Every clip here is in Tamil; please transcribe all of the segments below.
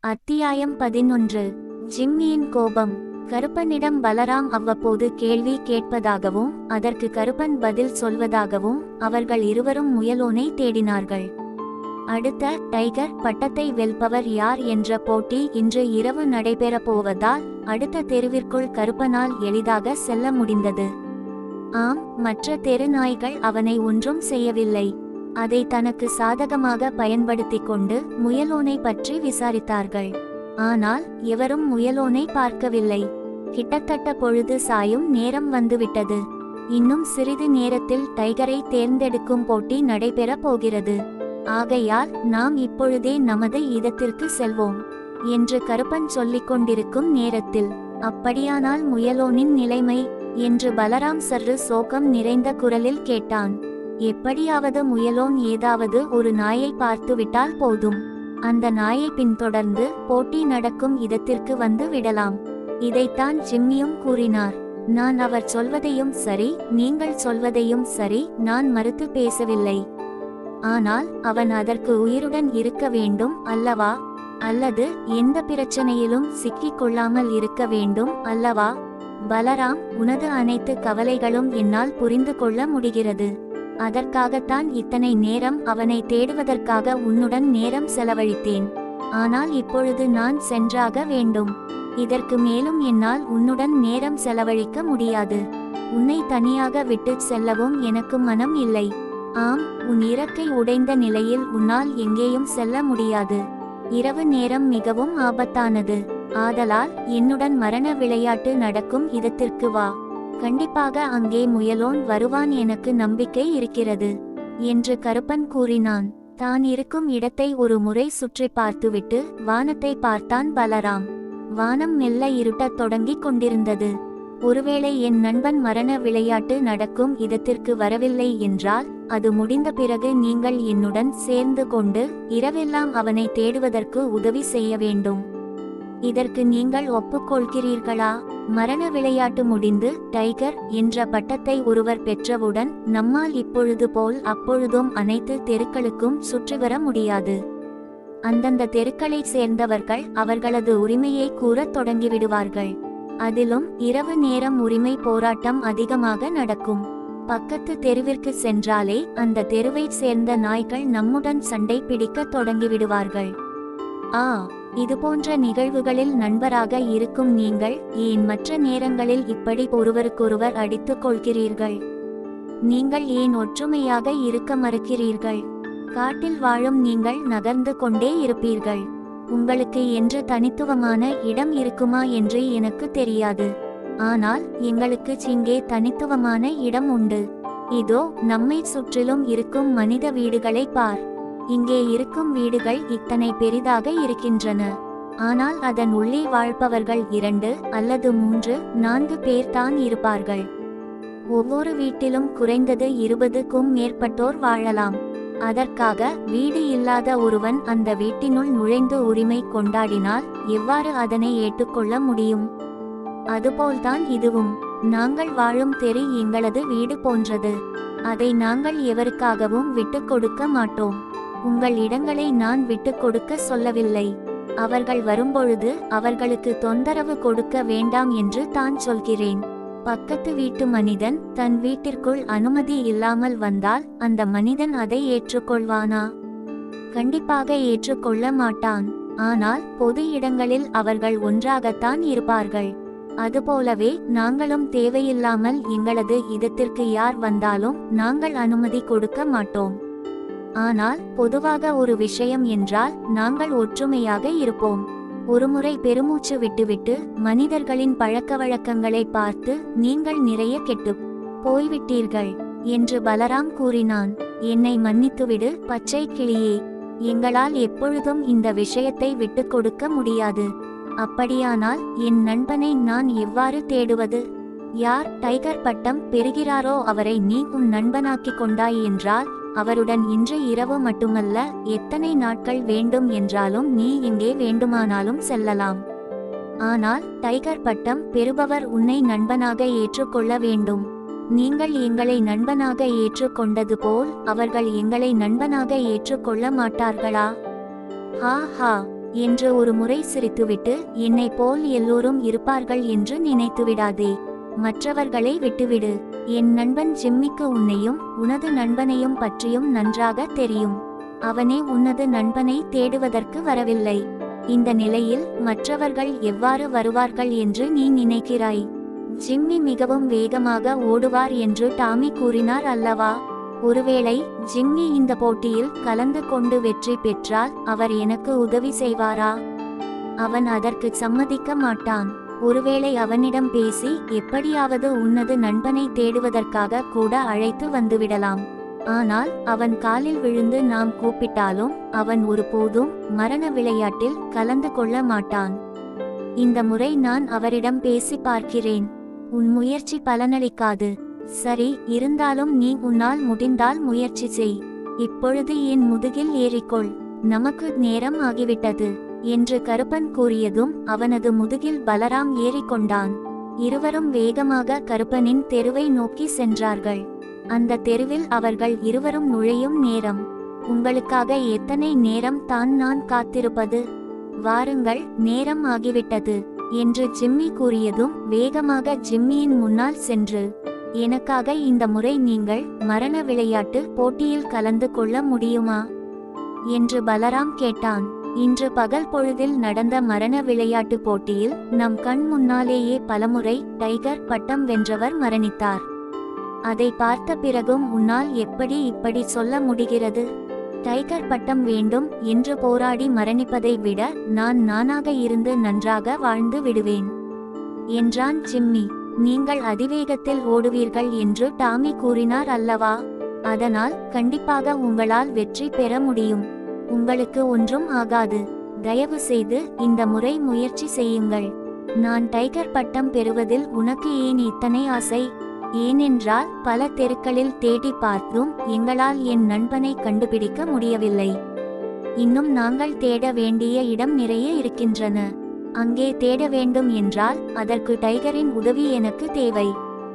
அத்தியாயம் பதினொன்று. ஜிம்மியின் கோபம். கருப்பனிடம் பலராம் அவ்வப்போது கேள்வி கேட்பதாகவும் அதற்கு கருப்பன் பதில் சொல்வதாகவும் அவர்கள் இருவரும் முயலோனை தேடினார்கள். அடுத்த டைகர் பட்டத்தை வெல்பவர் யார் என்ற போட்டி இன்று இரவு நடைபெறப் போவதால் அடுத்த தெருவிற்குள் கருப்பனால் எளிதாக செல்ல முடிந்தது. ஆம் மற்ற தெரு நாய்கள் அவனை ஒன்றும் செய்யவில்லை. அதை தனக்கு சாதகமாக பயன்படுத்திக் கொண்டு முயலோனை பற்றி விசாரித்தார்கள். ஆனால் எவரும் முயலோனை பார்க்கவில்லை. கிட்டத்தட்ட பொழுது சாயும் நேரம் வந்துவிட்டது. இன்னும் சிறிது நேரத்தில் டைகரை தேர்ந்தெடுக்கும் போட்டி நடைபெறப் போகிறது. ஆகையால் நாம் இப்பொழுதே நமது இதத்திற்கு செல்வோம் என்று கருப்பன் சொல்லிக் கொண்டிருக்கும் நேரத்தில். அப்படியானால் முயலோனின் நிலைமை? என்று பலராம் சர்ரு சோகம் நிறைந்த குரலில் கேட்டான். எப்படியாவது முயலோன் ஏதாவது ஒரு நாயை பார்த்துவிட்டால் போதும். அந்த நாயை பின்தொடர்ந்து போட்டி நடக்கும் இடத்திற்கு வந்து விடலாம். இதைத்தான் ஜிம்மியும் கூறினார். நான் அவர் சொல்வதையும் சரி நீங்கள் சொல்வதையும் சரி நான் மறுத்து பேசவில்லை. ஆனால் அவன் அதற்கு உயிருடன் இருக்க வேண்டும் அல்லவா? அல்லது எந்த பிரச்சனையிலும் சிக்கிக் கொள்ளாமல் இருக்க வேண்டும் அல்லவா? பலராம் உனது அனைத்து கவலைகளும் என்னால் புரிந்து கொள்ள முடிகிறது. அதற்காகத்தான் இத்தனை நேரம் அவனை தேடுவதற்காக உன்னுடன் நேரம் செலவழித்தேன். ஆனால் இப்பொழுது நான் சென்றாக வேண்டும். இதற்கு மேலும் என்னால் உன்னுடன் நேரம் செலவழிக்க முடியாது. உன்னை தனியாக விட்டு செல்லவும் எனக்கு மனம் இல்லை. ஆம் உன் இறக்கை உடைந்த நிலையில் உன்னால் எங்கேயும் செல்ல முடியாது. இரவு நேரம் மிகவும் ஆபத்தானது. ஆதலால் என்னுடன் மரண விளையாட்டு நடக்கும் இடத்திற்கு வா. கண்டிப்பாக அங்கே முயலோன் வருவான் எனக்கு நம்பிக்கை இருக்கிறது என்று கருப்பன் கூறினான். தான் இருக்கும் இடத்தை ஒரு முறை சுற்றி பார்த்துவிட்டு வானத்தை பார்த்தான் பலராம். வானம் மெல்ல இருட்டத் தொடங்கிக் கொண்டிருந்தது. ஒருவேளை என் நண்பன் மரண விளையாட்டு நடக்கும் இடத்திற்கு வரவில்லை என்றால் அது முடிந்த பிறகு நீங்கள் என்னுடன் சேர்ந்து கொண்டு இரவெல்லாம் அவனை தேடுவதற்கு உதவி செய்ய வேண்டும். இதற்கு நீங்கள் ஒப்புக்கொள்கிறீர்களா? மரண விளையாட்டு முடிந்து டைகர் என்ற பட்டத்தை ஒருவர் பெற்றவுடன் நம்மால் இப்பொழுது போல் அப்பொழுதும் அனைத்து தெருக்களுக்கும் சுற்றிவர முடியாது. அந்தந்த தெருக்களைச் சேர்ந்தவர்கள் அவர்களது உரிமையை கூறத் தொடங்கிவிடுவார்கள். அதிலும் இரவு நேரம் உரிமை போராட்டம் அதிகமாக நடக்கும். பக்கத்து தெருவிற்கு சென்றாலே அந்த தெருவைச் சேர்ந்த நாய்கள் நம்முடன் சண்டை பிடிக்கத் தொடங்கிவிடுவார்கள். ஆ இதுபோன்ற நிகழ்வுகளில் நண்பராக இருக்கும் நீங்கள் ஏன் மற்ற நேரங்களில் இப்படி ஒருவருக்கொருவர் அடித்துக் கொள்கிறீர்கள்? நீங்கள் ஏன் ஒற்றுமையாக இருக்க மறுக்கிறீர்கள்? காட்டில் வாழும் நீங்கள் நகர்ந்து கொண்டே இருப்பீர்கள். உங்களுக்கு என்று தனித்துவமான இடம் இருக்குமா என்று எனக்கு தெரியாது. ஆனால் எங்களுக்கு இங்கே தனித்துவமான இடம் உண்டு. இதோ நம்மை சுற்றிலும் இருக்கும் மனித வீடுகளை பார். இங்கே இருக்கும் வீடுகள் இத்தனை பெரிதாக இருக்கின்றன. ஆனால் அதன் உள்ளே வாழ்பவர்கள் இரண்டு அல்லது மூன்று நான்கு பேர் தான் இருப்பார்கள். ஒவ்வொரு வீட்டிலும் குறைந்தது இருபதுக்கும் மேற்பட்டோர் வாழலாம். அதற்காக வீடு இல்லாத ஒருவன் அந்த வீட்டினுள் நுழைந்து உரிமை கொண்டாடினால் எவ்வாறு அதனை ஏற்றுக்கொள்ள முடியும்? அதுபோல்தான் இதுவும். நாங்கள் வாழும் தெரு எங்களது வீடு போன்றது. அதை நாங்கள் எவருக்காகவும் விட்டுக் கொடுக்க மாட்டோம். உங்கள் இடங்களை நான் விட்டு கொடுக்க சொல்லவில்லை. அவர்கள் வரும்பொழுது அவர்களுக்கு தொந்தரவு கொடுக்க வேண்டாம் என்று தான் சொல்கிறேன். பக்கத்து வீட்டு மனிதன் தன் வீட்டிற்குள் அனுமதி இல்லாமல் வந்தால் அந்த மனிதன் அதை ஏற்றுக்கொள்வானா? கண்டிப்பாக ஏற்றுக்கொள்ள மாட்டான். ஆனால் பொது இடங்களில் அவர்கள் ஒன்றாகத்தான் இருப்பார்கள். அதுபோலவே நாங்களும் தேவையில்லாமல் எங்களது இதத்திற்கு யார் வந்தாலும் நாங்கள் அனுமதி கொடுக்க மாட்டோம். ஆனால் பொதுவாக ஒரு விஷயம் என்றால் நாங்கள் ஒற்றுமையாக இருப்போம். ஒருமுறை பெருமூச்சு விட்டுவிட்டு மனிதர்களின் பழக்க வழக்கங்களை பார்த்து நீங்கள் நிறைய கெட்டுப் போய்விட்டீர்கள் என்று பலராம் கூறினான். என்னை மன்னித்துவிடு பச்சை கிளியே. எங்களால் எப்பொழுதும் இந்த விஷயத்தை விட்டு கொடுக்க முடியாது. அப்படியானால் என் நண்பனை நான் எவ்வாறு தேடுவது? யார் டைகர் பட்டம் பெறுகிறாரோ அவரை நீ உன் நண்பனாக்கிக் கொண்டாய் என்றால் அவருடன் இன்று இரவு மட்டுமல்ல எத்தனை நாட்கள் வேண்டும் என்றாலும் நீ எங்கே வேண்டுமானாலும் செல்லலாம். ஆனால் டைகர் பட்டம் பெறுபவர் உன்னை நண்பனாக ஏற்றுக்கொள்ள வேண்டும். நீங்கள் எங்களை நண்பனாக ஏற்றுக்கொண்டது போல் அவர்கள் எங்களை நண்பனாக ஏற்றுக்கொள்ள மாட்டார்களா? ஹா ஹா என்று ஒரு முறை சிரித்துவிட்டு என்னை போல் எல்லோரும் இருப்பார்கள் என்று நினைத்துவிடாதே. மற்றவர்களை விட்டுவிடு. என் நண்பன் ஜிம்மிக்கு உன்னையும் உனது நண்பனையும் பற்றியும் நன்றாக தெரியும். அவனே உனது நண்பனை தேடுவதற்கு வரவில்லை. இந்த நிலையில் மற்றவர்கள் எவ்வாறு வருவார்கள் என்று நீ நினைக்கிறாய்? ஜிம்மி மிகவும் வேகமாக ஓடுவார் என்று டாமி கூறினார் அல்லவா? ஒருவேளை ஜிம்மி இந்த போட்டியில் கலந்து கொண்டு வெற்றி பெற்றால் அவர் எனக்கு உதவி செய்வாரா? அவன் அதற்கு சம்மதிக்க மாட்டான். ஒருவேளை அவனிடம் பேசி எப்படியாவது உன்னது நண்பனை தேடுவதற்காக கூட அழைத்து வந்துவிடலாம். ஆனால் அவன் காலில் விழுந்து நாம் கூப்பிட்டாலும் அவன் ஒருபோதும் மரண விளையாட்டில் கலந்து கொள்ள மாட்டான். இந்த முறை நான் அவரிடம் பேசி பார்க்கிறேன். உன் முயற்சி பலனளிக்காது. சரி இருந்தாலும் நீ உன்னால் முடிந்தால் முயற்சி செய். இப்பொழுது என் முதுகில் ஏறிக்கொள். நமக்கு நேரம் ஆகிவிட்டது. என்று கருப்பன் கூறியதும் அவனது முதுகில் பலராம் ஏறிக்கொண்டான். இருவரும் வேகமாக கருப்பனின் தெருவை நோக்கி சென்றார்கள். அந்த தெருவில் அவர்கள் இருவரும் நுழையும் நேரம். உங்களுக்காக எத்தனை நேரம் தான் நான் காத்திருப்பது? வாருங்கள் நேரம் ஆகிவிட்டது என்று ஜிம்மி கூறியதும் வேகமாக ஜிம்மியின் முன்னால் சென்று. எனக்காக இந்த முறை நீங்கள் மரண விளையாட்டு போட்டியில் கலந்து கொள்ள முடியுமா? என்று பலராம் கேட்டான். இன்று பகல் பொழுதில் நடந்த மரண விளையாட்டு போட்டியில் நம் கண் முன்னாலேயே பலமுறை டைகர் பட்டம் வென்றவர் மரணித்தார். அதை பார்த்த பிறகும் உன்னால் எப்படி இப்படி சொல்ல முடிகிறது? டைகர் பட்டம் வேண்டும் என்று போராடி மரணிப்பதை விட நான் நானாக இருந்து நன்றாக வாழ்ந்து விடுவேன். என்றான் ஜிம்மி. நீங்கள் அதிவேகத்தில் ஓடுவீர்கள் என்று டாமி கூறினார் அல்லவா? அதனால் கண்டிப்பாக உங்களால் வெற்றி பெற முடியும். உங்களுக்கு ஒன்றும் ஆகாது. தயவு செய்து இந்த முறை முயற்சி செய்யுங்கள். நான் டைகர் பட்டம் பெறுவதில் உனக்கு ஏன் இத்தனை ஆசை? ஏனென்றால் பல தெருக்களில் தேடி பார்த்தும் எங்களால் என் நண்பனை கண்டுபிடிக்க முடியவில்லை. இன்னும் நாங்கள் தேட வேண்டிய இடம் நிறைய இருக்கின்றன. அங்கே தேட வேண்டும் என்றால் அதற்கு டைகரின் உதவி எனக்கு தேவை.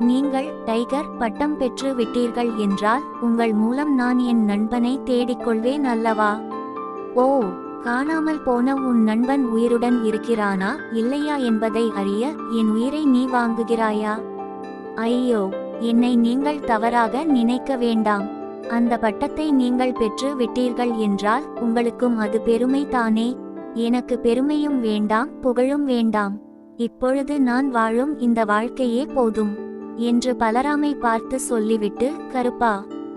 நீங்கள் டைகர் பட்டம் பெற்று விட்டீர்கள் என்றால் உங்கள் மூலம் நான் என் நண்பனை தேடிக்கொள்வேன் அல்லவா? ஓ காணாமல் போன உன் நண்பன் உயிருடன் இருக்கிறானா? இல்லையா என்பதை அறிய என் உயிரை நீ வாங்குகிறாயா? ஐயோ என்னை நீங்கள் தவறாக நினைக்க வேண்டாம். அந்த பட்டத்தை நீங்கள் பெற்று விட்டீர்கள் என்றால் உங்களுக்கும் அது பெருமை தானே? எனக்கு பெருமையும் வேண்டாம் புகழும் வேண்டாம். இப்பொழுது நான் வாழும் இந்த வாழ்க்கையே போதும் என்று பலராமை பார்த்து சொல்லிவிட்டு கருப்பா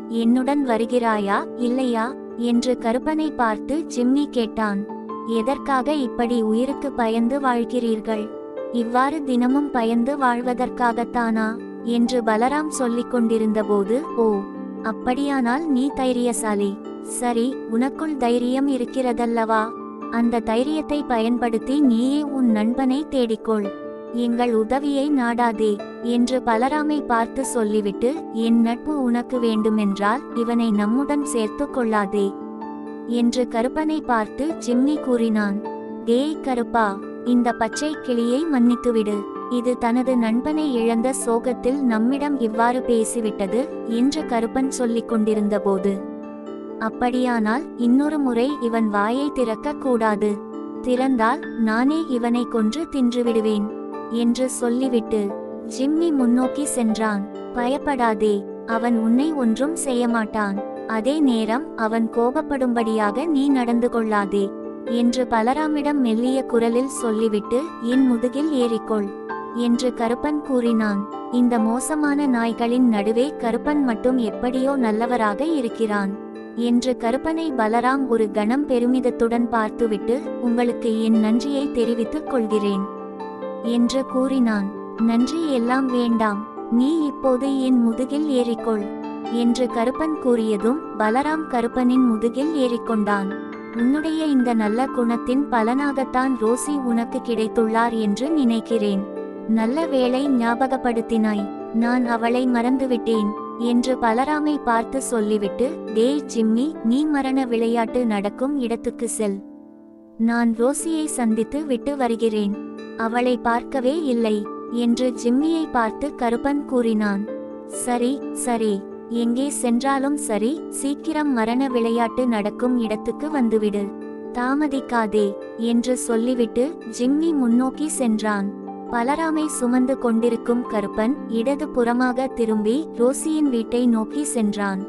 என்னுடன் வருகிறாயா? இல்லையா? என்று கருப்பனை பார்த்து ஜிம்மி கேட்டான். எதற்காக இப்படி உயிருக்கு பயந்து வாழ்கிறீர்கள்? இவ்வாறு தினமும் பயந்து வாழ்வதற்காகத்தானா? என்று பலராம் சொல்லிக் கொண்டிருந்தபோது ஓ அப்படியானால் நீ தைரியசாலி. சரி உனக்குள் தைரியம் இருக்கிறதல்லவா? அந்த தைரியத்தை பயன்படுத்தி நீயே உன் நண்பனை தேடிக்கொள். எங்கள் உதவியை நாடாதே என்று பலராமை பார்த்து சொல்லிவிட்டு என் நட்பு உனக்கு வேண்டுமென்றால் இவனை நம்முடன் சேர்த்து கொள்ளாதே என்று கருப்பனை பார்த்து ஜிம்மி கூறினான். டேய் கருப்பா இந்த பச்சை கிளியை மன்னித்துவிடு. இது தனது நண்பனை இழந்த சோகத்தில் நம்மிடம் இவ்வாறு பேசிவிட்டது என்று கருப்பன் சொல்லிக் கொண்டிருந்தபோது. அப்படியானால் இன்னொரு முறை இவன் வாயை திறக்க கூடாது. திறந்தால் நானே இவனை கொன்று தின்றுவிடுவேன் என்று சொல்லிவிட்டு ஜிம்மி முன்னோக்கி சென்றான். பயப்படாதே அவன் உன்னை ஒன்றும் செய்ய மாட்டான் அதே நேரம் அவன் கோபப்படும்படியாக நீ நடந்து கொள்ளாதே என்று பலராமிடம் மெல்லிய குரலில் சொல்லிவிட்டு என் முதுகில் ஏறிக்கொள் என்று கருப்பன் கூறினான். இந்த மோசமான நாய்களின் நடுவே கருப்பன் மட்டும் எப்படியோ நல்லவராக இருக்கிறான் என்று கருப்பனை பலராம் ஒரு கணம் பெருமிதத்துடன் பார்த்துவிட்டு உங்களுக்கு என் நன்றியை தெரிவித்துக் கொள்கிறேன். என்று கூறினான். நன்றி எல்லாம் வேண்டாம். நீ இப்போது என் முதுகில் ஏறிக்கொள் என்று கருப்பன் கூறியதும் பலராம் கருப்பனின் முதுகில் ஏறிக்கொண்டான். உன்னுடைய இந்த நல்ல குணத்தின் பலனாகத்தான் ரோசி உனக்கு கிடைத்துள்ளார் என்று நினைக்கிறேன். நல்ல வேளை ஞாபகப்படுத்தினாய். நான் அவளை மறந்துவிட்டேன் என்று பலராமை பார்த்து சொல்லிவிட்டு டேய் ஜிம்மி நீ மரண விளையாட்டு நடக்கும் இடத்துக்கு செல். நான் ரோசியை சந்தித்து விட்டு வருகிறேன். அவளை பார்க்கவே இல்லை என்று ஜிம்மியை பார்த்து கருப்பன் கூறினான். சரி சரி எங்கே சென்றாலும் சரி சீக்கிரம் மரண விளையாட்டு நடக்கும் இடத்துக்கு வந்துவிடு. தாமதிக்காதே என்று சொல்லிவிட்டு ஜிம்மி முன்னோக்கி சென்றான். பலராமை சுமந்து கொண்டிருக்கும் கருப்பன் இடது புறமாக திரும்பி ரோசியின் வீட்டை நோக்கி சென்றான்.